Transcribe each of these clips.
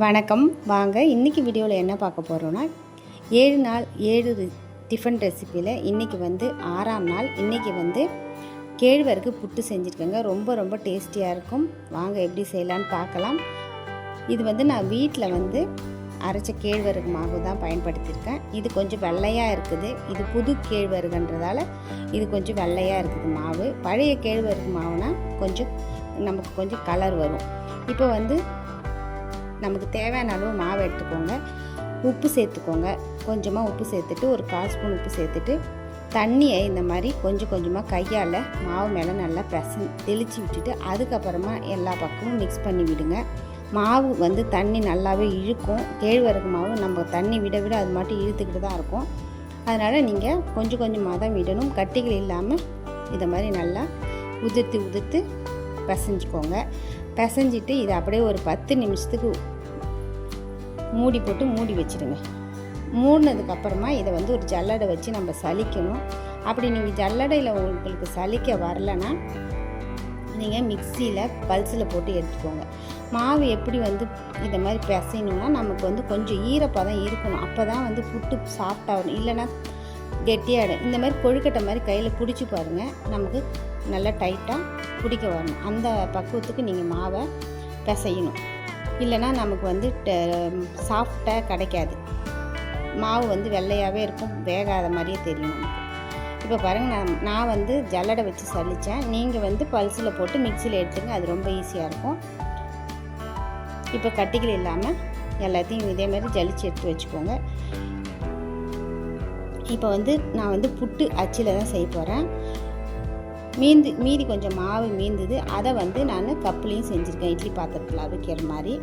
வணக்கம். வாங்க இன்றைக்கி வீடியோவில் என்ன பார்க்க போகிறோன்னா ஏழு நாள் ஏழு டிஃபன் ரெசிப்பியில் இன்றைக்கி வந்து ஆறாம் நாள் இன்றைக்கி வந்து கேழ்வரகு புட்டு செஞ்சுருக்கேங்க. ரொம்ப ரொம்ப டேஸ்டியாக இருக்கும். வாங்க எப்படி செய்யலான்னு பார்க்கலாம். இது வந்து நான் வீட்டில் வந்து அரைச்ச கேழ்வரகு மாவு தான் பயன்படுத்தியிருக்கேன். இது கொஞ்சம் வெள்ளையாக இருக்குது. இது புது கேழ்வரகுன்றதால இது கொஞ்சம் வெள்ளையாக இருக்குது மாவு. பழைய கேழ்வரகு மாவுனால் கொஞ்சம் நமக்கு கொஞ்சம் கலர் வரும். இப்போ வந்து நமக்கு தேவையான அளவு மாவு எடுத்துக்கோங்க. உப்பு சேர்த்துக்கோங்க. கொஞ்சமாக உப்பு சேர்த்துட்டு ஒரு கால் ஸ்பூன் உப்பு சேர்த்துட்டு தண்ணியை இந்த மாதிரி கொஞ்சம் கொஞ்சமாக கையால் மாவு மேலே நல்லா பிரசன் தெளித்து விட்டுட்டு அதுக்கப்புறமா எல்லா பக்கமும் மிக்ஸ் பண்ணி விடுங்க. மாவு வந்து தண்ணி நல்லாவே இழுக்கும். கேழ்வரகு மாவு நம்ம தண்ணி விட விட அது மட்டும் இழுத்துக்கிட்டு தான் இருக்கும். அதனால் நீங்கள் கொஞ்சம் கொஞ்சமாக தான் விடணும். கட்டிகள் இல்லாமல் இதை மாதிரி நல்லா உதிர்த்து உதிர்த்து பிசைஞ்சிக்கோங்க. பிசைஞ்சிட்டு இதை அப்படியே ஒரு பத்து நிமிஷத்துக்கு மூடி போட்டு மூடி வச்சிடுங்க மூடினதுக்கப்புறமா இதை வந்து ஒரு ஜல்லடை வச்சு நம்ம சலிக்கணும் அப்படி நீங்கள் ஜல்லடையில் உங்களுக்கு சலிக்க வரலன்னா நீங்கள் மிக்சியில் பல்ஸில் போட்டு எடுத்துக்கோங்க. மாவு எப்படி வந்து இந்த மாதிரி பிசையணும்னா நமக்கு வந்து கொஞ்சம் ஈரப்பதம் இருக்கணும். அப்போ தான் வந்து புட்டு சாஃப்டாகணும் இல்லைன்னா கெட்டியாகிடும் இந்த மாதிரி கொழுக்கட்டை மாதிரி கையில் பிடிச்சி பாருங்கள் நமக்கு நல்லா டைட்டாக பிடிக்க வரணும். அந்த பக்குவத்துக்கு நீங்கள் மாவை பிசையணும். இல்லைன்னா நமக்கு வந்து சாஃப்டாக கிடைக்காது. மாவு வந்து வெள்ளையாகவே இருக்கும் வேகாத மாதிரியே தெரியும் நமக்கு. இப்போ பாருங்கள் நான் நான் வந்து ஜல்லடை வச்சு சலித்தேன் நீங்கள் வந்து பல்ஸில் போட்டு மிக்சியில் எடுத்துங்க அது ரொம்ப ஈஸியாக இருக்கும். இப்போ கட்டிகள் இல்லாமல் எல்லாத்தையும் இதே மாதிரி ஜலிச்சு எடுத்து வச்சுக்கோங்க. இப்போ வந்து நான் வந்து புட்டு அச்சில் தான் செய்ய போகிறேன் மீந்து மீதி கொஞ்சம் மாவு மீந்தது. அதை வந்து நான் கப்புலையும் செஞ்சுருக்கேன். இட்லி பாத்திரத்தில் வைக்கிற மாதிரி.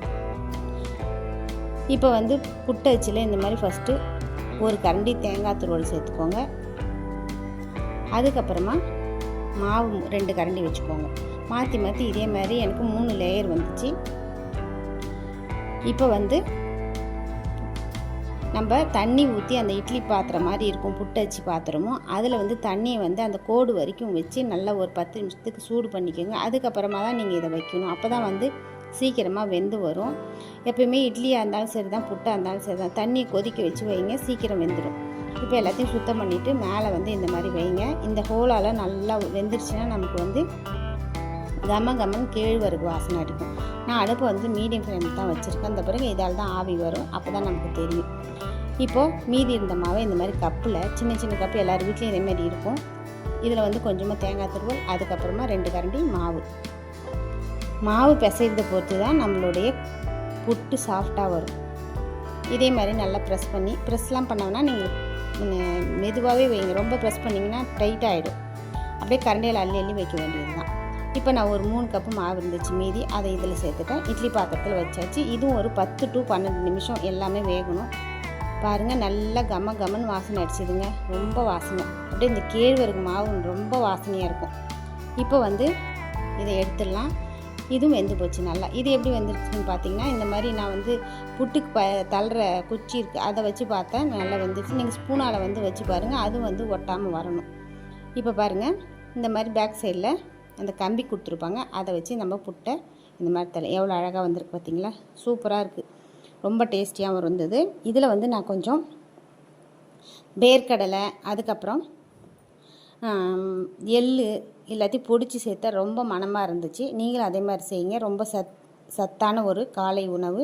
இப்போ வந்து புட்டு இந்த மாதிரி ஃபஸ்ட்டு ஒரு கரண்டி தேங்காய் துருவல் சேர்த்துக்கோங்க. அதுக்கப்புறமா மாவு ரெண்டு கரண்டி வச்சுக்கோங்க. மாற்றி மாற்றி இதே மாதிரி எனக்கு மூணு லேயர் வந்துச்சு. இப்போ வந்து நம்ம தண்ணி ஊற்றி அந்த இட்லி பாத்திரம் மாதிரி இருக்கும் புட்டச்சி பாத்திரமும் அதில் வந்து தண்ணியை வந்து அந்த கோடு வரைக்கும் வச்சு நல்லா ஒரு பத்து நிமிஷத்துக்கு சூடு பண்ணிக்கோங்க. அதுக்கப்புறமா தான் நீங்கள் இதை வைக்கணும். அப்போ தான் வந்து சீக்கிரமாக வெந்து வரும். எப்பயுமே இட்லியாக இருந்தாலும் சரி தான் புட்டாக இருந்தாலும் சரி தான் தண்ணியை கொதிக்க வச்சு வைங்க சீக்கிரம் வெந்துடும் இப்போ எல்லாத்தையும் சுத்தம் பண்ணிவிட்டு மேலே வந்து இந்த மாதிரி வைங்க. இந்த ஹோலால் நல்லா வெந்துருச்சுன்னா நமக்கு வந்து கம கமன் கேழ்வரகு வாசனை அடிக்கும். நான் அடுப்பு வந்து மீடியம் ஃப்ளேம் தான் வச்சுருக்கேன். அந்த பிறகு இதால் தான் ஆவி வரும். அப்போ தான் நமக்கு தெரியும். இப்போது மீதி இருந்த மாவை இந்த மாதிரி கப்பில் சின்ன சின்ன கப்பு எல்லார் வீட்லேயும் இதேமாரி இருக்கும். இதில் வந்து கொஞ்சமாக தேங்காய் துருவல் அதுக்கப்புறமா ரெண்டு கரண்டி மாவு. மாவு பிசைறதை பொறுத்து தான் நம்மளுடைய புட்டு சாஃப்டாக வரும். இதே மாதிரி நல்லா ப்ரெஸ் பண்ணி ப்ரெஸ்லாம் பண்ணோம்னா நீங்கள் மெதுவாகவே வைங்க. ரொம்ப ப்ரெஸ் பண்ணிங்கன்னா டைட் ஆகிடும் அப்படியே கரண்டியில் அள்ளி அள்ளி வைக்க வேண்டியது தான் இப்போ நான் ஒரு மூணு கப்பு மாவு இருந்துச்சு மீதி அதை இதில் சேர்த்துட்டேன். இட்லி பாத்திரத்தில் வச்சாச்சு. இதுவும் ஒரு பத்து டு பன்னெண்டு நிமிஷம் எல்லாமே வேகணும். பாருங்கள் நல்லா கம கமன் வாசனை அடிச்சுதுங்க. ரொம்ப வாசனை. அப்படியே இந்த கேழ்வரகு மாவு ரொம்ப வாசனையாக இருக்கும். இப்போ வந்து இதை எடுத்துடலாம். இதுவும் வெந்து போச்சு நல்லா. இது எப்படி வெந்துருச்சுன்னு பார்த்தீங்கன்னா இந்த மாதிரி நான் வந்து புட்டுக்கு ப தள்ளுற குச்சி இருக்குது அதை வச்சு பார்த்தேன் நல்லா வெந்துருச்சு. நீங்கள் ஸ்பூனால் வந்து வச்சு பாருங்கள் அதுவும் வந்து ஒட்டாமல் வரணும். இப்போ பாருங்கள் இந்த மாதிரி பேக் சைடில் அந்த கம்பி கொடுத்துருப்பாங்க. அதை வச்சு நம்ம புட்டை இந்த மாதிரி தலை எவ்வளோ அழகாக வந்திருக்கு பார்த்தீங்களா? சூப்பராக இருக்குது ரொம்ப டேஸ்டியாகவும் இருந்தது. இதில் வந்து நான் கொஞ்சம் வேர்க்கடலை அதுக்கப்புறம் எள் எல்லாத்தையும் பொடிச்சு சேர்த்தா ரொம்ப மணமாக இருந்துச்சு. நீங்களும் அதே மாதிரி செய்யுங்க. ரொம்ப சத் சத்தான ஒரு காலை உணவு.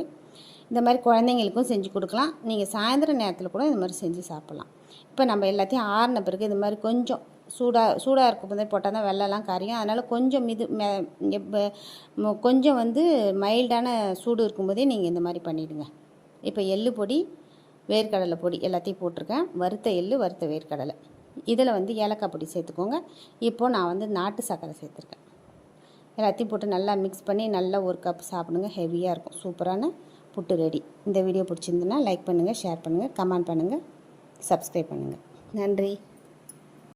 இந்த மாதிரி குழந்தைங்களுக்கும் செஞ்சு கொடுக்கலாம். நீங்கள் சாயந்தர நேரத்தில் கூட இந்த மாதிரி செஞ்சு சாப்பிட்லாம். இப்போ நம்ம எல்லாத்தையும் ஆறின பிறகு இது மாதிரி கொஞ்சம் சூடாக சூடாக இருக்கும் போதே போட்டால் தான் வெள்ளம்லாம் கரையும். அதனால் கொஞ்சம் மிது கொஞ்சம் வந்து மைல்டான சூடு இருக்கும்போதே நீங்கள் இந்த மாதிரி பண்ணிவிடுங்க இப்போ எள்ளு பொடி வேர்க்கடலை பொடி எல்லாத்தையும் போட்டிருக்கேன். வறுத்த எள்ளு வறுத்த வேர்க்கடலை. இதில் வந்து ஏலக்காய் பொடி சேர்த்துக்கோங்க. இப்போது நான் வந்து நாட்டு சர்க்கரை சேர்த்துருக்கேன். எல்லாத்தையும் போட்டு நல்லா மிக்ஸ் பண்ணி நல்லா ஒரு கப் சாப்பிடுங்க. ஹெவியாக இருக்கும். சூப்பரான புட்டு ரெடி இந்த வீடியோ பிடிச்சிருந்துன்னா லைக் பண்ணுங்கள் ஷேர் பண்ணுங்கள் கமெண்ட் பண்ணுங்கள் சப்ஸ்கிரைப் பண்ணுங்கள் நன்றி.